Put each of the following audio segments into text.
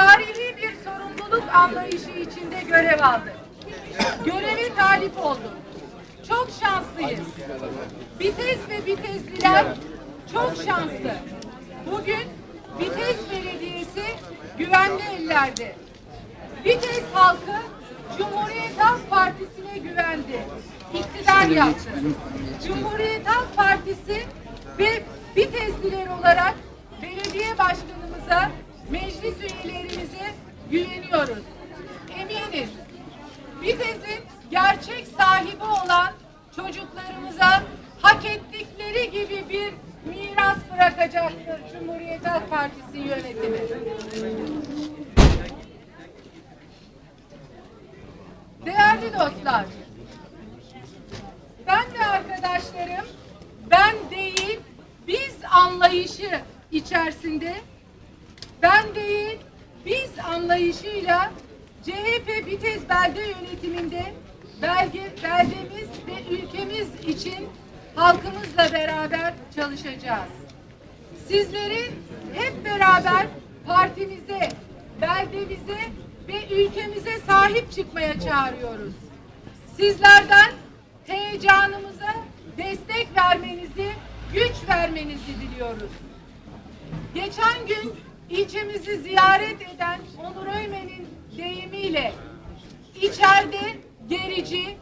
tarihi bir sorumluluk anlayışı içinde görev aldık. Göreve talip olduk. Çok şanslıyız. Vites ve vitesliler çok şanslı. Bugün Vites Belediyesi güvenli ellerde. Vites halkı Cumhuriyet Halk Partisi'ne güvendi. İktidar yaptı. Cumhuriyet Halk Partisi ve Vitesliler olarak belediye başkanımıza, güveniyoruz. Eminiz Vites'in gerçek sahibi olan çocuklarımıza hak ettikleri gibi bir miras bırakacaktır Cumhuriyet Halk Partisi yönetimi. Değerli dostlar, ben ve arkadaşlarım ben değil biz anlayışı içerisinde ben değil biz anlayışıyla CHP Bitez Belde Yönetiminde belge, beldemiz ve ülkemiz için halkımızla beraber çalışacağız. Sizleri hep beraber partimize, beldemize ve ülkemize sahip çıkmaya çağırıyoruz. Sizlerden heyecanımıza destek vermenizi, güç vermenizi diliyoruz. Geçen gün ilçemizi ziyaret eden Onur Öymen'in deyimiyle içeride gerici,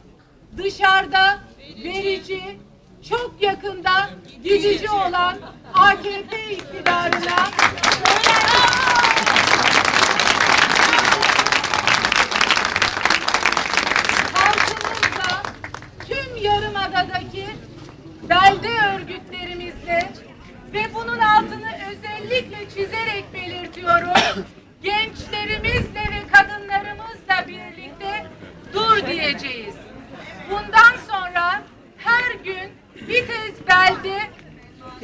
dışarıda verici, çok yakında gidici olan AKP iktidarına halkımızla tüm yarımadadaki belde örgütlerimizle ve bunun altını özellikle çizerek belirtiyorum. Gençlerimizle ve kadınlarımızla birlikte dur diyeceğiz. Bundan sonra her gün Vites Belde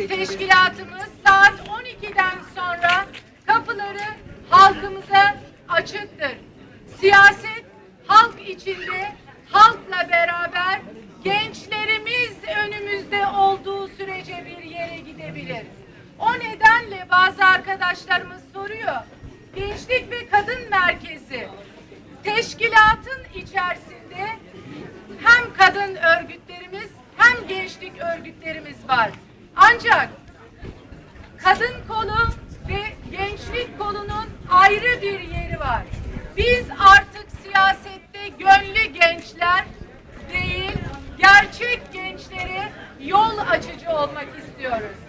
teşkilatımız saat 12'den sonra kapıları halkımıza açıktır. Siyaset halk içinde, bazı arkadaşlarımız soruyor. Gençlik ve Kadın Merkezi teşkilatın içerisinde hem kadın örgütlerimiz hem gençlik örgütlerimiz var. Ancak kadın kolu ve gençlik kolunun ayrı bir yeri var. Biz artık siyasette gönlü gençler değil, gerçek gençlere yol açıcı olmak istiyoruz.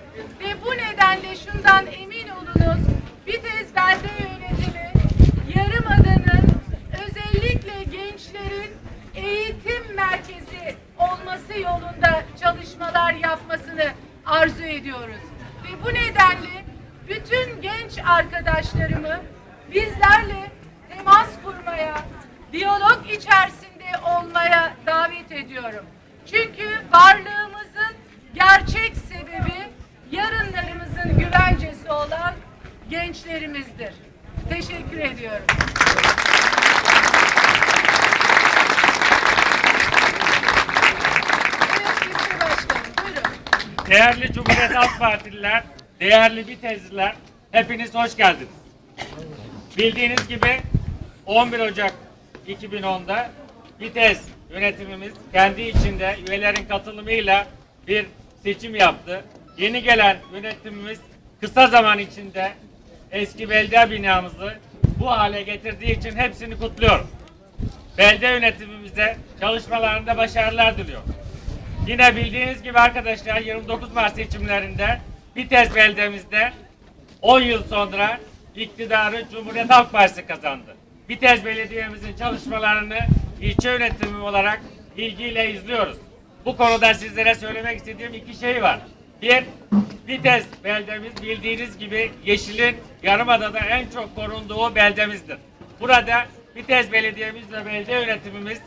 Çalışmalar yapmasını arzu ediyoruz. Ve bu nedenle bütün genç arkadaşlarımı bizlerle temas kurmaya, diyalog içerisinde olmaya davet ediyorum. Çünkü varlığımızın gerçek sebebi yarınlarımızın güvencesi olan gençlerimizdir. Teşekkür ediyorum. Değerli Cumhuriyet Halk Partililer, değerli Bitezliler, hepiniz hoş geldiniz. Bildiğiniz gibi 11 Ocak 2010'da Bitez yönetimimiz kendi içinde üyelerin katılımıyla bir seçim yaptı. Yeni gelen yönetimimiz kısa zaman içinde eski belediye binamızı bu hale getirdiği için hepsini kutluyorum. Belde yönetimimize çalışmalarında başarılar diliyorum. Yine bildiğiniz gibi arkadaşlar 29 Mart seçimlerinde Bitez beldemizde 10 yıl sonra iktidarı Cumhuriyet Halk Partisi kazandı. Bitez Belediye'mizin çalışmalarını ilçe yönetimi olarak ilgiyle izliyoruz. Bu konuda sizlere söylemek istediğim iki şey var. Bir, Bitez beldemiz bildiğiniz gibi Yeşil'in Yarımada'da en çok korunduğu beldemizdir. Burada Bitez Belediye'miz ve belediye yönetimimiz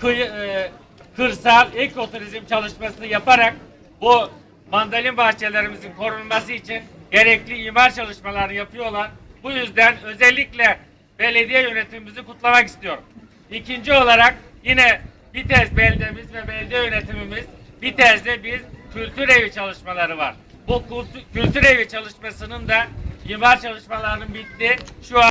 kıyı, e, kırsal ekoturizm çalışmasını yaparak bu mandalin bahçelerimizin korunması için gerekli imar çalışmaları yapıyorlar. Bu yüzden özellikle belediye yönetimimizi kutlamak istiyorum. İkinci olarak yine Bitez beldemiz ve belediye yönetimimiz Bitez'de bir kültür evi çalışmaları var. Bu kültür evi çalışmasının da imar çalışmalarının bitti. Şu an